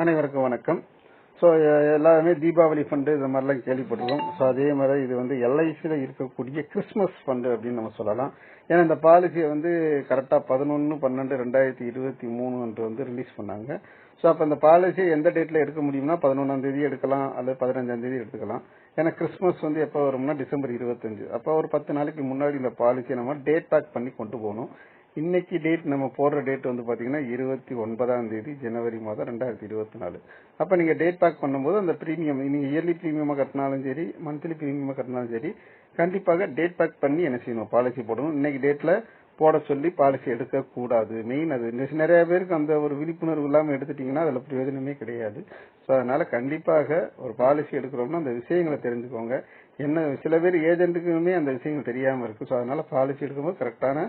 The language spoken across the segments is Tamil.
அனைவருக்கும் வணக்கம். ஸோ எல்லாருமே தீபாவளி ஃபண்டு இது மாதிரிலாம் கேள்விப்பட்டிருக்கோம். ஸோ அதே மாதிரி இது வந்து எல்ஐசியில் இருக்கக்கூடிய கிறிஸ்மஸ் ஃபண்டு அப்படின்னு நம்ம சொல்லலாம். ஏன்னா இந்த பாலிசியை வந்து கரெக்டாக பதினொன்று பன்னெண்டு ரெண்டாயிரத்தி இருபத்தி மூணு அன்று வந்து ரிலீஸ் பண்ணாங்க. ஸோ அப்போ அந்த பாலிசியை எந்த டேட்டில் எடுக்க முடியும்னா பதினொன்றாம் தேதி எடுக்கலாம் அல்லது பதினஞ்சாம் தேதி எடுத்துக்கலாம் ஏன்னா கிறிஸ்மஸ் வந்து எப்போ வரும்னா டிசம்பர் இருபத்தஞ்சு. அப்போ ஒரு பத்து நாளைக்கு முன்னாடி இந்த பாலிசியை நம்ம டேட் பேக் பண்ணி கொண்டு போகணும். இன்னைக்கு டேட் நம்ம போடுற டேட் வந்து பார்த்தீங்கன்னா இருபத்தி ஒன்பதாம் தேதி ஜனவரி மாதம் ரெண்டாயிரத்தி இருபத்தி நாலு. அப்போ நீங்கள் டேட் பேக் பண்ணும்போது அந்த ப்ரீமியம் நீங்கள் இயர்லி ப்ரீமியமாக கட்டினாலும் சரி மந்த்லி ப்ரீமியமாக கட்டினாலும் சரி கண்டிப்பாக டேட் பேக் பண்ணி என்ன செய்யணும்? பாலிசி போடணும். இன்னைக்கு டேட்ல போட சொல்லி பாலிசி எடுக்கக்கூடாது. மெயின் அது. நிறைய பேருக்கு அந்த ஒரு விழிப்புணர்வு இல்லாமல் எடுத்துட்டீங்கன்னா அதில் பிரயோஜனமே கிடையாது. ஸோ அதனால கண்டிப்பாக ஒரு பாலிசி எடுக்கிறோம்னா அந்த விஷயங்களை தெரிஞ்சுக்கோங்க. என்ன சில பேர் ஏஜென்ட்டுக்குமே அந்த விஷயங்கள் தெரியாமல் இருக்கு. ஸோ அதனால பாலிசி எடுக்கும்போது கரெக்டான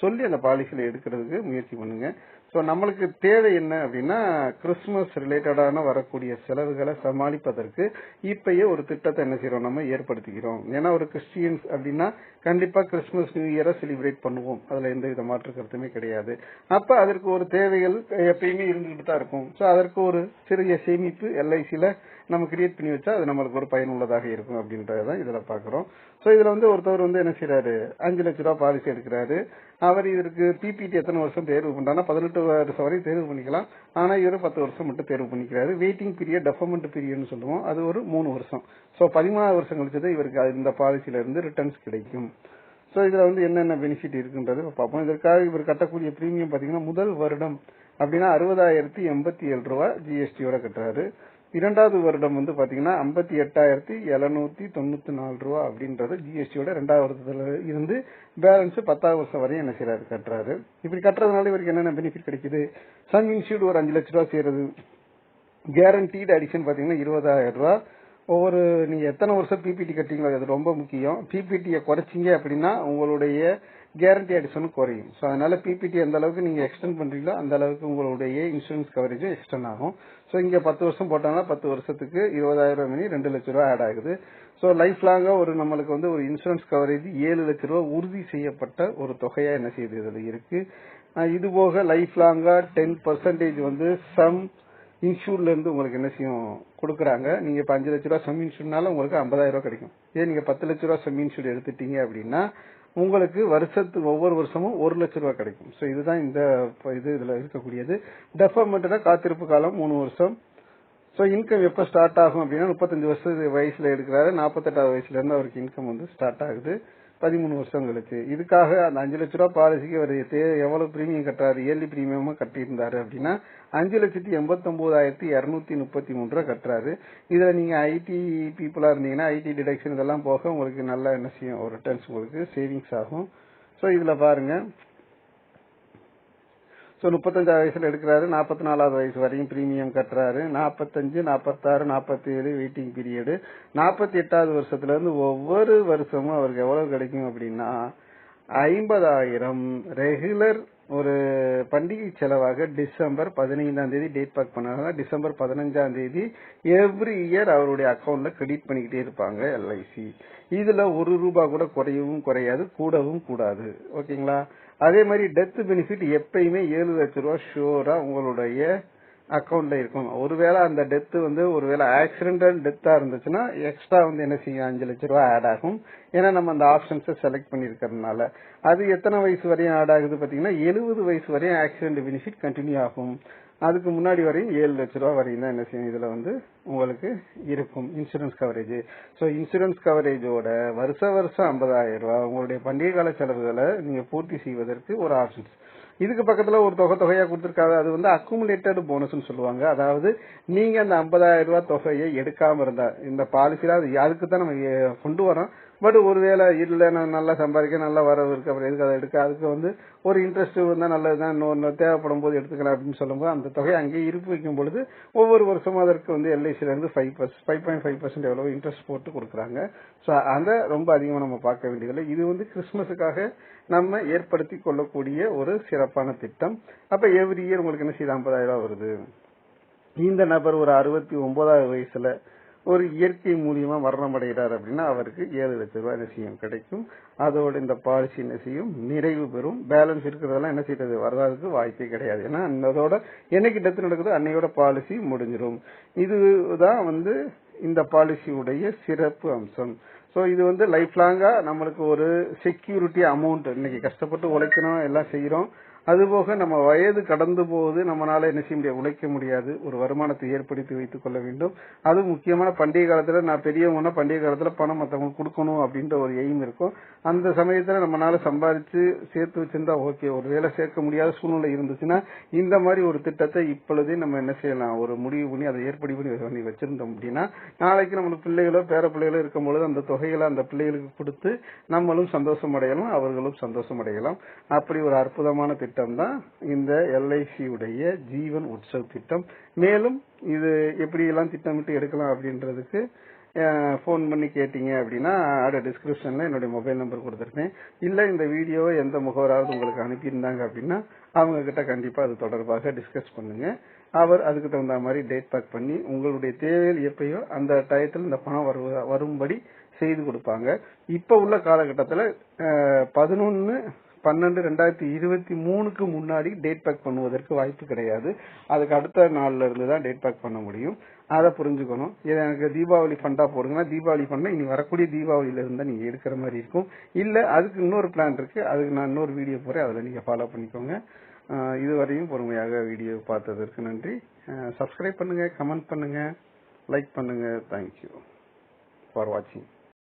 சொல்லி அந்த பாலிசியில் எடுக்கிறதுக்கு முயற்சி பண்ணுங்க. ஸோ நம்மளுக்கு தேவை என்ன அப்படின்னா கிறிஸ்துமஸ் ரிலேட்டடான வரக்கூடிய செலவுகளை சமாளிப்பதற்கு இப்பயே ஒரு திட்டத்தை என்ன செய்யறோம் நம்ம ஏற்படுத்திக்கிறோம். ஏன்னா ஒரு கிறிஸ்டியன்ஸ் அப்படின்னா கண்டிப்பா கிறிஸ்துமஸ் நியூ இயரை செலிப்ரேட் பண்ணுவோம். அதுல எந்த வித மாற்று கருத்துமே கிடையாது. அப்ப அதற்கு ஒரு தேவைகள் எப்பயுமே இருந்துகிட்டு தான் இருக்கும். ஸோ அதற்கு ஒரு சிறிய சேமிப்பு எல்ஐசியில நம்ம கிரியேட் பண்ணி வச்சா அது நம்மளுக்கு ஒரு பயனுள்ளதாக இருக்கும் அப்படின்றதான் இதுல பாக்குறோம். ஸோ இதுல வந்து ஒருத்தவர் வந்து என்ன செய்யறாரு அஞ்சு லட்ச ரூபாய் பாலிசி எடுக்கிறாரு. அவர் இதற்கு பிபிடி எத்தனை வருஷம் தேர்வு பண்றாருன்னா பதினெட்டு வருஷம் வரை தேர்வு பண்ணிக்கலாம். ஆனா இவர் பத்து வருஷம் மட்டும் தேர்வு பண்ணிக்கிறாரு. வெயிட்டிங் பீரியட் டெஃபர்மெண்ட் பீரியட்னு சொல்லுவோம். அது ஒரு மூணு வருஷம். ஸோ பதிமூணாவது வருஷம் கழிச்சது இவருக்கு இந்த பாலிசியில இருந்து ரிட்டர்ன்ஸ் கிடைக்கும். ஸோ இதுல வந்து என்னென்ன பெனிஃபிட் இருக்குன்றது பார்ப்போம். இதற்காக இவர் கட்டக்கூடிய பிரீமியம் பாத்தீங்கன்னா முதல் வருடம் அப்படின்னா அறுபதாயிரத்தி எண்பத்தி ஏழு ரூபாய் ஜிஎஸ்டியோட கட்டுறாரு. இரண்டாவது வருடம் வந்து பாத்தீங்கன்னா ஐம்பத்தி எட்டாயிரத்தி எழுநூத்தி தொண்ணூத்தி நாலு ரூபா அப்படின்றது ஜிஎஸ்டியோட ரெண்டாவது வருடத்துல இருந்து பேலன்ஸ் பத்தாவது வருஷம் வரையும் என்ன செய்யறாரு கட்டுறாரு. இப்படி கட்டுறதுனால இவருக்கு என்னென்ன பெனிஃபிட் கிடைக்குது? சம் இன்ஸ்டியூட் ஒரு அஞ்சு லட்ச ரூபா செய்யறது கேரண்டீடு அடிஷன் பாத்தீங்கன்னா இருபதாயிரம் ரூபா. ஒவ்வொரு நீங்க எத்தனை வருஷம் பிபிடி கட்டிங்களோ அது ரொம்ப முக்கியம். பிபிடியை குறைச்சிங்க அப்படின்னா உங்களுடைய கேரண்டி அடிஷன் குறையும். ஸோ அதனால பிபிடி எந்த அளவுக்கு நீங்க எக்ஸ்டெண்ட் பண்றீங்களோ அந்த அளவுக்கு உங்களுடைய இன்சூரன்ஸ் கவரேஜும் எக்ஸ்டெண்ட் ஆகும். ஸோ இங்க பத்து வருஷம் போட்டாங்கன்னா பத்து வருஷத்துக்கு இருபதாயிரம் மணி ரெண்டு லட்ச ரூபாய் ஆட் ஆகுது. ஸோ லைஃப் லாங்கா ஒரு நம்மளுக்கு வந்து ஒரு இன்சூரன்ஸ் கவரேஜ் ஏழு லட்ச ரூபாய் உறுதி செய்யப்பட்ட ஒரு தொகையா என்ன செய்யுது? இதுல இருக்கு. இது போக லைஃப் லாங்கா டென் பர்சன்டேஜ் வந்து சம் இன்சூர்ல இருந்து உங்களுக்கு என்ன செய்யும்? கொடுக்குறாங்க. நீங்க இப்ப அஞ்சு லட்ச ரூபா சம் இன்சூர்னால உங்களுக்கு ஐம்பதாயிரம் ரூபாய் கிடைக்கும். இதே நீங்க பத்து லட்ச ரூபா சம் இன்சூர் எடுத்துட்டீங்க அப்படின்னா உங்களுக்கு வருஷத்துக்கு ஒவ்வொரு வருஷமும் ஒரு லட்ச ரூபாய் கிடைக்கும். ஸோ இதுதான் இந்த இது இதுல இருக்கக்கூடியது. டெஃபர்மெண்ட்னா காத்திருப்பு காலம் மூணு வருஷம். ஸோ இன்கம் எப்போ ஸ்டார்ட் ஆகும் அப்படின்னா முப்பத்தஞ்சு வருஷ வயசுல எடுக்கிறாரு. நாற்பத்தெட்டாவது வயசுல இருந்து அவருக்கு இன்கம் வந்து ஸ்டார்ட் ஆகுது. பதிமூணு வருஷம் கழிச்சு. இதுக்காக அந்த அஞ்சு லட்ச ரூபா பாலிசிக்கு அவர் எவ்வளவு பிரீமியம் கட்டுறாரு இயர்லி பிரீமியமா கட்டியிருந்தாரு அப்படின்னா அஞ்சு லட்சத்தி எண்பத்தி ஒன்பதாயிரத்தி இருநூத்தி முப்பத்தி மூணு ரூபா கட்டுறாரு. இதுல நீங்க ஐடி பீப்புளா இருந்தீங்கன்னா ஐடி டிடக்ஷன் இதெல்லாம் போக உங்களுக்கு நல்ல என்ன செய்யும் ஒரு ரிட்டர்ன்ஸ் உங்களுக்கு சேவிங்ஸ் ஆகும். ஸோ இதுல பாருங்க. ஸோ முப்பத்தஞ்சாவது வயசுல எடுக்கிறாரு நாற்பத்தி நாலாவது வயசு வரையும் பிரீமியம் கட்டுறாரு. நாற்பத்தஞ்சு நாற்பத்தாறு நாற்பத்தி ஏழு வெயிட்டிங் பீரியடு நாற்பத்தி எட்டாவது வருஷத்துல இருந்து ஒவ்வொரு வருஷமும் அவருக்கு எவ்வளவு கிடைக்கும் அப்படின்னா ஐம்பதாயிரம் ரெகுலர் ஒரு பண்டிகை செலவாக டிசம்பர் பதினைந்தாம் தேதி டேட் பேக் பண்ணாங்க. டிசம்பர் பதினஞ்சாம் தேதி எவ்ரி இயர் அவருடைய அக்கௌண்ட்ல கிரெடிட் பண்ணிக்கிட்டே இருப்பாங்க எல்ஐசி இதுல ஒரு ரூபாய் கூட குறையவும் குறையாது கூடவும் கூடாது. ஓகேங்களா? அதே மாதிரி டெத் பெனிஃபிட் எப்பயுமே ஏழு லட்ச ரூபா ஷூரா உங்களுடைய அக்கௌண்ட்ல இருக்கும். ஒருவேளை அந்த டெத் வந்து ஒருவேளை ஆக்சிடென்டல் டெத்தா இருந்துச்சுன்னா எக்ஸ்ட்ரா வந்து என்ன செய்யும்? அஞ்சு லட்ச ரூபா ஆட் ஆகும். ஏன்னா நம்ம அந்த ஆப்ஷன்ஸை செலக்ட் பண்ணிருக்கிறதுனால. அது எத்தனை வயசு வரையும் ஆட் ஆகுது பாத்தீங்கன்னா எழுபது வயசு வரையும் ஆக்சிடென்ட் பெனிஃபிட் கண்டினியூ ஆகும். அதுக்கு முன்னாடி வரையும் ஏழு லட்ச ரூபா வரையும் தான் என்ன செய்யும்? இதுல வந்து உங்களுக்கு இருக்கும் இன்சூரன்ஸ் கவரேஜ் ஸோ இன்சூரன்ஸ் கவரேஜோட வருஷ வருஷம் ஐம்பதாயிரம் ரூபாய் உங்களுடைய பண்டிகை கால செலவுகளை நீங்க பூர்த்தி செய்வதற்கு ஒரு ஆப்ஷன்ஸ் இதுக்கு பக்கத்துல ஒரு தொகை தொகையா கொடுத்திருக்காங்க. அது வந்து அக்குமுலேட்டட் போனஸ்னு சொல்லுவாங்க. அதாவது நீங்க அந்த ஐம்பதாயிரம் ரூபாய் தொகையை எடுக்காம இருந்தா இந்த பாலிசியில அது அதுக்கு தான் நம்ம கொண்டு வரோம் பட் ஒருவேளை இல்ல நான் நல்லா சம்பாதிக்க நல்லா வரவு இருக்கு அப்புறம் எதுக்கு அதை எடுக்க? அதுக்கு வந்து ஒரு இன்ட்ரெஸ்ட் வந்தா நல்லதுதான் இன்னொன்று தேவைப்படும் போது எடுத்துக்கலாம் அப்படின்னு சொல்லும்போது அந்த தொகையை அங்கேயே இருப்பு வைக்கும் பொழுது ஒவ்வொரு வருஷமும் அதற்கு வந்து எல்ஐசில இருந்து five percent five point five percent எவ்வளவு இன்ட்ரெஸ்ட் போட்டு கொடுக்குறாங்க. ஸோ அந்த ரொம்ப அதிகமாக நம்ம பார்க்க வேண்டியதில்லை. இது வந்து கிறிஸ்துமஸுக்காக நம்ம ஏற்படுத்தி கொள்ளக்கூடிய ஒரு சிறப்பான திட்டம். அப்ப எவ்ரி இயர் உங்களுக்கு என்ன செய்யுது ஐம்பதாயிரம் ரூபாய் வருது? இந்த நபர் ஒரு அறுபத்தி ஒன்பதாவது வயசுல ஒரு இயற்கை மூலியமா மரணம் அடைகிறார் அப்படின்னா அவருக்கு ஏழு லட்ச ரூபாய் நிச்சயம் கிடைக்கும். அதோட இந்த பாலிசி என்ன செய்யும்? நிறைவு பெறும். பேலன்ஸ் இருக்கிறதெல்லாம் என்ன செய்யறது? வர்றதுக்கு வாய்ப்பே கிடையாது. ஏன்னா அதோட என்னைக்கு டெத் நடக்குதோ அன்னையோட பாலிசி முடிஞ்சிடும் இதுதான் வந்து இந்த பாலிசியுடைய சிறப்பு அம்சம். ஸோ இது வந்து லைஃப் லாங்கா நம்மளுக்கு ஒரு செக்யூரிட்டி அமௌண்ட் இன்னைக்கு கஷ்டப்பட்டு உழைக்கணும் எல்லாம் செய்யறோம். அதுபோக நம்ம வயது கடந்து போகுது நம்மளால என்ன செய்ய முடியாது உழைக்க முடியாது. ஒரு வருமானத்தை ஏற்படுத்தி வைத்துக் கொள்ள வேண்டும். அது முக்கியமான பண்டிகை காலத்துல நான் பெரியவங்கன்னா பண்டிகை காலத்துல பணம் மற்றவங்களுக்கு கொடுக்கணும் அப்படின்ற ஒரு எய்ம் இருக்கும். அந்த சமயத்துல நம்மளால சம்பாதிச்சு சேர்த்து வச்சிருந்தா ஓகே ஒரு வேலை சேர்க்க முடியாத சூழ்நிலை இருந்துச்சுன்னா இந்த மாதிரி ஒரு திட்டத்தை இப்பொழுதே நம்ம என்ன செய்யலாம்? ஒரு முடிவு பண்ணி அதை ஏற்படி பண்ணி பண்ணி வச்சிருந்தோம் அப்படின்னா நாளைக்கு நம்மளுக்கு பிள்ளைகளோ பேர பிள்ளைகளோ இருக்கும் பொழுது அந்த தொகை தொகைகளை அந்த பிள்ளைகளுக்கு கொடுத்து நம்மளும் சந்தோஷம் அடையலாம் அவர்களும் சந்தோஷம் அடையலாம் அப்படி ஒரு அற்புதமான திட்டம் தான் இந்த எல்ஐசி உடைய ஜீவன் உற்சவ் திட்டம். மேலும் இது எப்படி எல்லாம் திட்டமிட்டு எடுக்கலாம் அப்படின்றதுக்கு ஃபோன் பண்ணி கேட்டீங்க அப்படின்னா அட டிஸ்கிரிப்ஷன்ல என்னுடைய மொபைல் நம்பர் கொடுத்துருக்கேன். இல்ல இந்த வீடியோவை எந்த முகவராவது உங்களுக்கு அனுப்பியிருந்தாங்க அப்படின்னா அவங்க கிட்ட கண்டிப்பா அது தொடர்பாக டிஸ்கஸ் பண்ணுங்க. அவர் அதுக்கு தகுந்த மாதிரி டேட் பேக் பண்ணி உங்களுடைய தேவையில் எப்பயோ அந்த டயத்தில் இந்த பணம் வரும்படி செய்து கொடுப்பாங்க. இப்ப உள்ள காலகட்டத்துல பதினொன்னு பன்னெண்டு ரெண்டாயிரத்தி இருபத்தி மூணுக்கு முன்னாடி டேட் பேக் பண்ணுவதற்கு வாய்ப்பு கிடையாது. அதுக்கு அடுத்த நாள்ல இருந்து தான் டேட் பேக் பண்ண முடியும். அதை புரிஞ்சுக்கணும். இது எனக்கு தீபாவளி ஃபண்டா போடுங்கன்னா தீபாவளி ஃபண்டா இனி வரக்கூடிய தீபாவளியில இருந்தா நீங்க எடுக்கிற மாதிரி இருக்கும். இல்ல அதுக்கு இன்னொரு பிளான் இருக்கு. அதுக்கு நான் இன்னொரு வீடியோ போறேன். அதுல நீங்க ஃபாலோ பண்ணிக்கோங்க. இதுவரையும் பொறுமையாக வீடியோ பார்த்ததற்கு நன்றி. சப்ஸ்கிரைப் பண்ணுங்க கமெண்ட் பண்ணுங்க லைக் பண்ணுங்க. தேங்க்யூ ஃபார் வாட்சிங்